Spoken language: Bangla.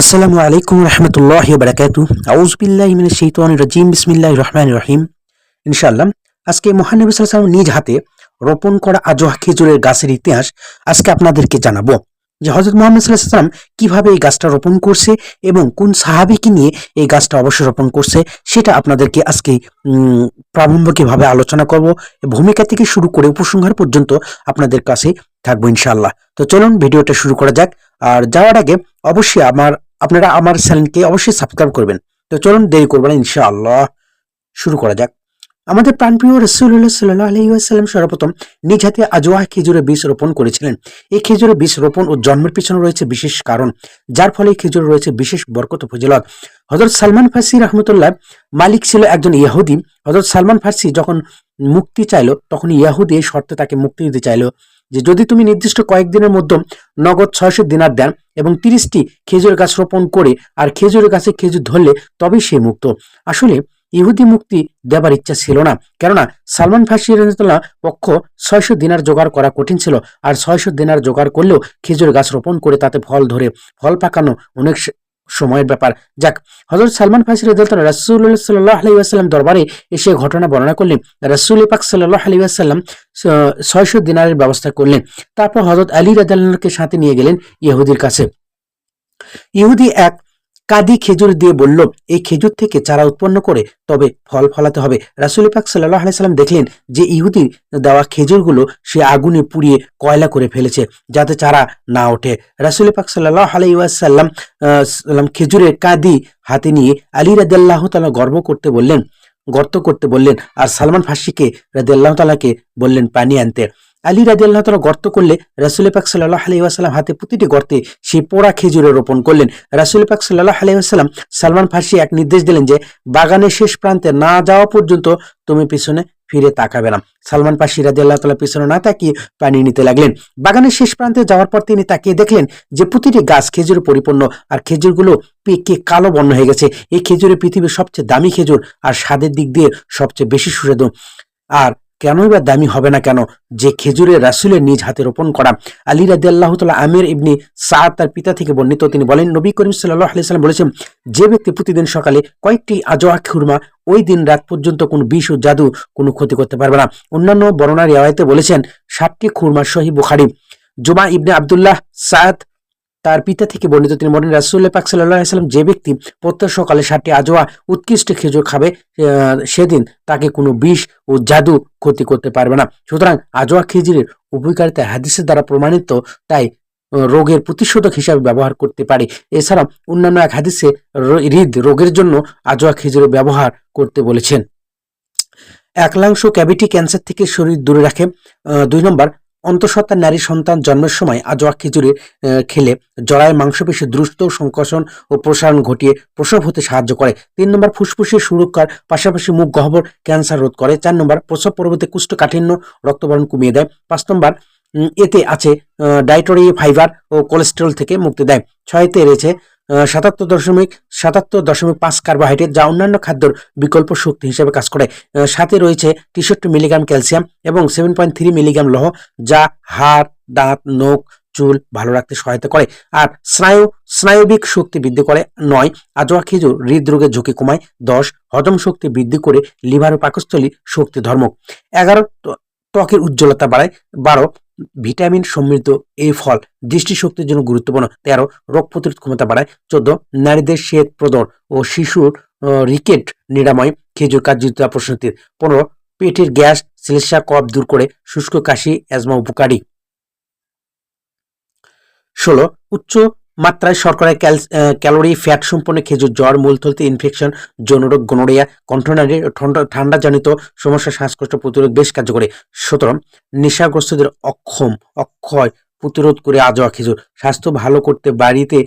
আসসালামু আলাইকুম রহমতুল্লাহ বারাকাতু। আউজবিল্লাহ মিন শৈতান রাজিম। বিসমিল্লাহ রহমান রহিম। ইনশাআল্লাহ, আজকে মহানবী সাল্লাল্লাহু নিজ হাতে রোপণ করা আজোয়া খেজুরের গাছের ইতিহাস আজকে আপনাদেরকে জানাব। যে হজরত মোহাম্মদ সাল্লাম কীভাবে এই গাছটা রোপণ করছে এবং কোন সাহাবিকে নিয়ে এই গাছটা অবশ্য রোপণ করছে, সেটা আপনাদেরকে আজকে প্রারম্ভিকভাবে আলোচনা করব। ভূমিকা থেকে শুরু করে উপসংহার পর্যন্ত আপনাদের কাছে থাকব ইনশাআল্লাহ। তো চলুন, ভিডিওটা শুরু করা যাক। আর যাওয়ার আগে অবশ্যই আমার আপনারা আমার চ্যানেলকে অবশ্যই সাবস্ক্রাইব করবেন। তো চলুন দেরি করবেন ইনশাআল্লাহ শুরু করা যাক। আমাদের প্রাণপ্রিয় রসুল্লাহ সাল্লাহ আলহিহাসাল্লাম সর্বপ্রথম নিজ হাতে আজোয়া খেজুরের বীজ রোপণ করেছিলেন। এই খেজুরের বীজ রোপণ ও জন্মের পিছনে রয়েছে বিশেষ কারণ, যার ফলে এই খেজুরে রয়েছে বিশেষ বরকত ফজিলত। হজরত সালমান ফার্সি রহমতুল্লাহ মালিক ছিল একজন ইয়াহুদি হজরত সালমান ফার্সি যখন মুক্তি চাইলো, তখন ইয়াহুদি এই শর্তে তাকে মুক্তি দিতে চাইলো। যে যদি তুমি নির্দিষ্ট কয়েকদিনের মধ্যে নগদ ছয়শো দিনার দেন এবং তিরিশটি খেজুর গাছ রোপণ করে আর খেজুরের গাছে খেজুর ধরলে তবেই সে মুক্ত। আসলে ইহুদি মুক্তি দেবার ইচ্ছা ছিল না, কেননা সালমান ফার্সি রাদিয়াল্লাহু পক্ষ ছয়শো দিনার জোগাড় করা কঠিন ছিল আর ছয়শো দিনার জোগাড় করলেও খেজুর গাছ রোপণ করে তাতে ফল ধরে, ফল পাকানো অনেক সময়ের ব্যাপার। যাক হজরত সালমান ফার্সি রাদিয়াল্লাহু রাসুল সাল্লাহ আলী আসাল্লাম দরবারে এসে ঘটনা বর্ণনা করলেন। রাসুল পাক সাল্লাহ আলী আসাল্লাম ছয়শো দিনারের ব্যবস্থা করলেন। তারপর হজরত আলী রাজাল্লাহকে সাথে নিয়ে গেলেন ইহুদির কাছে। ইহুদি এক কাদি খেজুর দিয়ে বলল, এই খেজুর থেকে চারা উৎপন্ন করে তবে ফল ফলাতে হবে। রাসুল পাক সাল্লাহ আলাইসাল্লাম দেখলেন যে ইহুদি দেওয়া খেজুরগুলো সে আগুনে পুড়িয়ে কয়লা করে ফেলেছে যাতে চারা না ওঠে। রাসুল পাক সাল্লাহ আলাইসাল্লাম সাল্লাম খেজুরের কাদি হাতে নিয়ে আলী রাদিয়াল্লাহ তালা গর্ব করতে বললেন, গর্ত করতে বললেন আর সালমান ফার্সিকে রাদিয়াল্লাহ তালাকে বললেন পানি আনতে। আলী রাজি আল্লাহ তালা গর্ত করলে রাসুল পাক সাল্লাহ আলি ওয়াসাল্লাম হাতে প্রতিটি গর্তে সেই পোড়া খেজুরে রোপণ করলেন। রাসুল পাক সাল্লাহ আলি ওয়াসাল্লাম সালমান ফার্সি এক নির্দেশ দিলেন যে, বাগানের শেষ প্রান্তে না যাওয়া পর্যন্ত তুমি পিছনে ফিরে তাকাবে না। সালমান ফার্সি রাজি আল্লাহ তালা পিছনে না তাকিয়ে পানি নিতে লাগলেন। বাগানের শেষ প্রান্তে যাওয়ার পর তিনি তাকিয়ে দেখলেন যে, প্রতিটি গাছ খেজুর পরিপূর্ণ আর খেজুরগুলো পেকে কালো বর্ণ হয়ে গেছে। এই খেজুরে পৃথিবীর সবচেয়ে দামি খেজুর আর স্বাদের দিক দিয়ে সবচেয়ে বেশি সুস্বাদু। আর কেনই বা দামি হবে না কেন? যে খেজুরের রাসুলের নিজ হাতে রোপণ করা। আলী রাদি আল্লাহ তালা আমির ইবনি সাদ তার পিতা থেকে বর্ণিত। তিনি বলেন, নবী করিম সাল্লাহ আলি সাল্লাম বলেছেন, যে ব্যক্তি প্রতিদিন সকালে কয়েকটি আজোয়া খুরমা, ওই দিন রাত পর্যন্ত কোনো বিষ ও জাদু কোনো ক্ষতি করতে পারবে না। অন্যান্য বর্ণনার রেওয়ায়তে বলেছেন, সাতটি খুরমা সহি বুখারি। জুমা ইবনে আবদুল্লাহ সাদ তার পিতা থেকে বর্ণিত তিনি বলেন রাসুল্লাহ পাক সাল্লাহ যে ব্যক্তি প্রত্যেক সকালে ষাটটি আজোয়া, উৎকৃষ্ট খেজুর খাবে সেদিন তাকে কোনো বিষ ও জাদু ক্ষতি করতে পারবে না। সুতরাং আজোয়া খেজুরের উপকারিতা হাদিসের দ্বারা প্রমাণিত, তাই রোগের প্রতিষেধক হিসাবে ব্যবহার করতে পারে। এছাড়া অন্যান্য এক হাদিসে হৃদ রোগের জন্য আজোয়া খেজুরের ব্যবহার করতে বলেছেন। একলাংশ ক্যাভিটি ক্যান্সার থেকে শরীর দূরে রাখে। দুই নম্বর অন্তঃসত্ত্বা নারী সন্তান জন্মের সময় আজোয়া খেজুরে খেলে জরায়ের মাংসপেশি দ্রুত সংকোচন ও প্রসারণ ঘটিয়ে প্রসব হতে সাহায্য করে। তিন নম্বর, ফুসফুসের সুরক্ষার পাশাপাশি মুখ গহ্বর ক্যান্সার রোধ করে। চার নম্বর, প্রসব পরবর্তী কুষ্ঠকাঠিন্য রক্তবরণ কমিয়ে দেয়। পাঁচ নম্বর এতে আছে ডাইটরি, ফাইবার ও কোলেস্টেরল থেকে মুক্তি দেয়। ছয়তে রয়েছে সাতাত্তর দশমিক সাতাত্তর দশমিক পাঁচ কার্বোহাইড্রেট, যা অন্যান্য খাদ্যর বিকল্প শক্তি হিসেবে কাজ করে। সাথে রয়েছে তেষট্টি মিলিগ্রাম ক্যালসিয়াম এবং সেভেন পয়েন্ট থ্রি মিলিগ্রাম লৌহ, যা হাড়, দাঁত, নখ, চুল ভালো রাখতে সহায়তা করে। আর স্নায়ু, স্নায়বিক শক্তি বৃদ্ধি করে নয়, আজোয়া খেজুর হৃদরোগের ঝুঁকি কমায় দশ, হজম শক্তি বৃদ্ধি করে লিভার ও পাকস্থলী শক্তি ধর্ম এগারো, ত্ব- ত্বকের উজ্জ্বলতা বাড়ায়। বারো ভিটামিন সমৃদ্ধ এই ফল দৃষ্টিশক্তির জন্য গুরুত্বপূর্ণ। তেরো, রোগ প্রতিরোধ ক্ষমতা বাড়ায়। চোদ্দ, নারীদের শ্বেত প্রদর ও শিশুর রিকেট নিরাময় খেজুর কার্যতা প্রশ্নতির পনেরো, পেটের গ্যাস শ্লেষা কফ দূর করে শুষ্ক কাশি অ্যাজমা উপকারী। ষোলো, উচ্চ মাত্রায় শর্করায় ক্যাল- ক্যালোরি, ফ্যাট সম্পন্ন খেজুর, জ্বর মূলথলতে ইনফেকশন যৌনরোগ গনোরিয়া কণ্ঠনারী ঠান্ডা, ঠান্ডাজনিত সমস্যা, শ্বাসকষ্ট, প্রতিরোধ বেশ কার্যকরী। সুতরাং নেশাগ্রস্তদের অক্ষম, অক্ষয় প্রতিরোধ করে আজোয়া খেজুর। স্বাস্থ্য ভালো করতে বাড়িতে